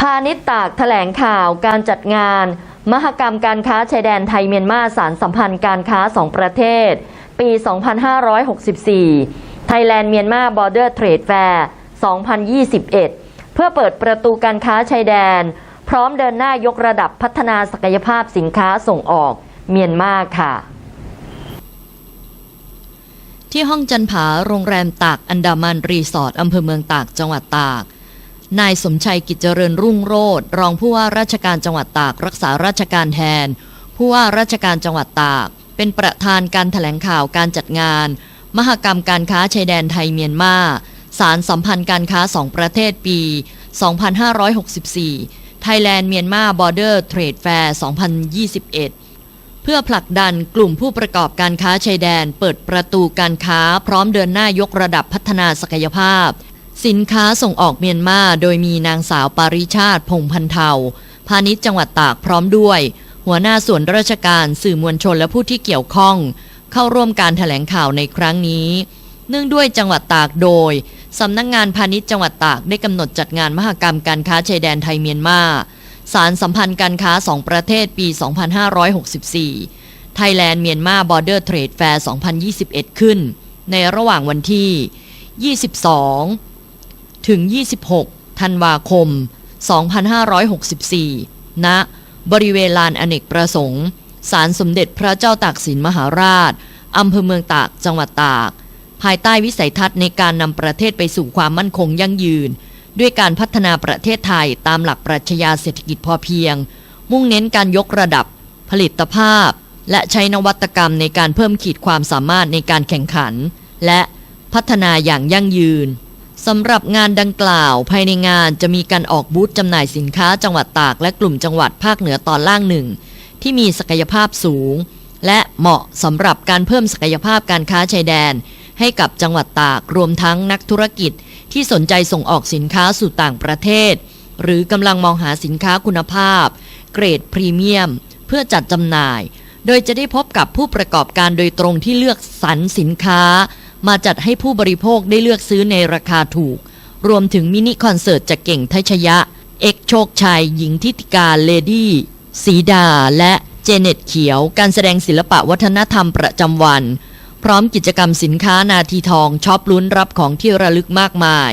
พาณิชย์ตากแถลงข่าวการจัดงาน มหกรรมการค้าชายแดนไทยเมียนมาสารสัมพันธ์การค้าสองประเทศ ปี 2564 Thailand Myanmar Border Trade Fair 2021 เพื่อเปิดประตูการค้าชายแดน พร้อมเดินหน้ายกระดับพัฒนาศักยภาพสินค้าส่งออกเมียนมาค่ะที่ห้องจันผาโรงแรมตากอันดามันรีสอร์ทอำเภอเมืองตากจังหวัดตาก นายสมชัยกิจเจริญรุ่งโรธรองผู้ว่าราชการจังหวัดตาก รักษาราชการแทน ผู้ว่าราชการจังหวัดตาก เป็นประธานการถแถลงข่าวการจัดงาน มหกรรมการค้าชายแดนไทยเมียนมาสารสัมพันธ์การค้าสองประเทศปี 2564 Thailand Myanmar Border Trade Fair 2021 เพื่อผลักดันกลุ่มผู้ประกอบการค้าชายแดน เปิดประตูการค้าพร้อมเดินหน้ายกระดับพัฒนาศักยภาพ สินค้าส่งออกเมียนมาโดยมีนางสาวปาริชาติพงพันเทาพาณิชย์จังหวัดตากพร้อมด้วย หัวหน้าส่วนราชการสื่อมวลชนและผู้ที่เกี่ยวข้อง เข้าร่วมการถแถลงข่าวในครั้งนี้ เนื่องด้วยจังหวัดตากโดยสำนักงงานพาณิชย์จังหวัดตากได้กำหนดจัดงานมหกรรมการค้าชายแดนไทยเมียนมาสารสัมพันธ์การค้าสองประเทศปี 2564 Thailand Myanmar Border Trade Fair 2021 ขึ้น ในระหว่างวันที่ 22 ถึง 26 ธันวาคม 2564 ณ บริเวณลานอเนกประสงค์ ศาลสมเด็จพระเจ้าตากสินมหาราช อำเภอเมืองตาก จังหวัดตาก ภายใต้วิสัยทัศน์ในการนำประเทศไปสู่ความมั่นคงยั่งยืน ด้วยการพัฒนาประเทศไทยตามหลักปรัชญาเศรษฐกิจพอเพียง มุ่งเน้นการยกระดับ ผลิตภาพ และใช้นวัตกรรมในการเพิ่มขีดความสามารถในการแข่งขัน และพัฒนาอย่างยั่งยืน สำหรับงานดังกล่าว ภายในงานจะมีการออกบูธจำหน่ายสินค้าจังหวัดตาก และกลุ่มจังหวัดภาคเหนือตอนล่างหนึ่ง ที่มีศักยภาพสูง และเหมาะสำหรับการเพิ่มศักยภาพการค้าชายแดน ให้กับจังหวัดตากรวมทั้งนักธุรกิจที่สนใจส่งออกสินค้าสู่ต่างประเทศ หรือกำลังมองหาสินค้าคุณภาพ เกรดพรีเมียม เพื่อจัดจำหน่าย โดยจะได้พบกับผู้ประกอบการโดยตรงที่เลือกสรรสินค้า มาจัดให้ผู้บริโภคได้เลือกซื้อในราคาถูก รวมถึงมินิคอนเสิร์ตจากเก่งทัชยะ เอกโชคชัย หญิงทิติการเลดี้สีดา และเจเน็ตเขียว การแสดงศิลปะวัฒนธรรมประจำวัน พร้อมกิจกรรมสินค้านาทีทองช็อปลุ้นรับของที่ระลึกมากมาย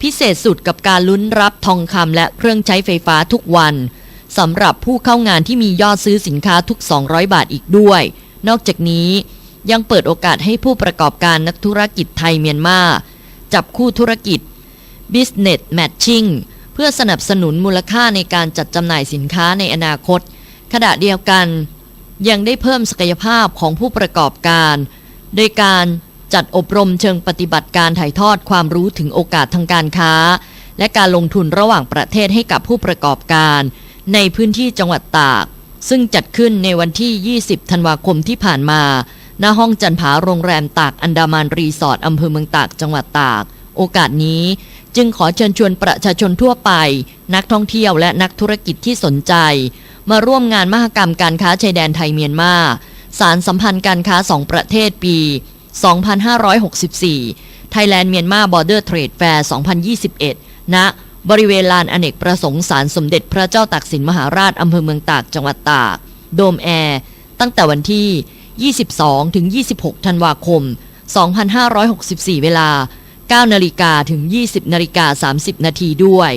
พิเศษสุดกับการลุ้นรับทองคำและเครื่องใช้ไฟฟ้าทุกวันสำหรับผู้เข้างานที่มียอดซื้อสินค้าทุก 200 บาทอีกด้วย นอกจากนี้ ยังเปิดโอกาสให้ผู้ประกอบการนักธุรกิจไทยเมียนมา จับคู่ธุรกิจ Business Matching เพื่อสนับสนุนมูลค่าในการจัดจำหน่ายสินค้าในอนาคต ขณะเดียวกัน ยังได้เพิ่มศักยภาพของผู้ประกอบการ โดยการจัดอบรมเชิงปฏิบัติการถ่ายทอดความรู้ถึงโอกาสทางการค้า และการลงทุนระหว่างประเทศให้กับผู้ประกอบการ ในพื้นที่จังหวัดตาก ซึ่งจัดขึ้นในวันที่ 20 ธันวาคมที่ผ่านมา ณห้องจันผาโรงแรมตากอันดามันรีสอร์ทอำเภอเมืองตากจังหวัดตาก โอกาสนี้จึงขอเชิญชวนประชาชนทั่วไป นักท่องเที่ยวและนักธุรกิจที่สนใจ มาร่วมงานมหกรรมการค้าชายแดนไทยเมียนมา สารสัมพันธ์การค้าสองประเทศปี 2564 Thailand Myanmar Border Trade Fair 2021ณบริเวณลานอเนกประสงค์ศาลสมเด็จพระเจ้าตากสินมหาราชอำเภอเมืองตากจังหวัดตาก โดมแอร์ ตั้งแต่วันที่ 22 ถึง 26 ธันวาคม 2564 เวลา 9 นาฬิกาถึง 20 นาฬิกา 30 นาทีด้วย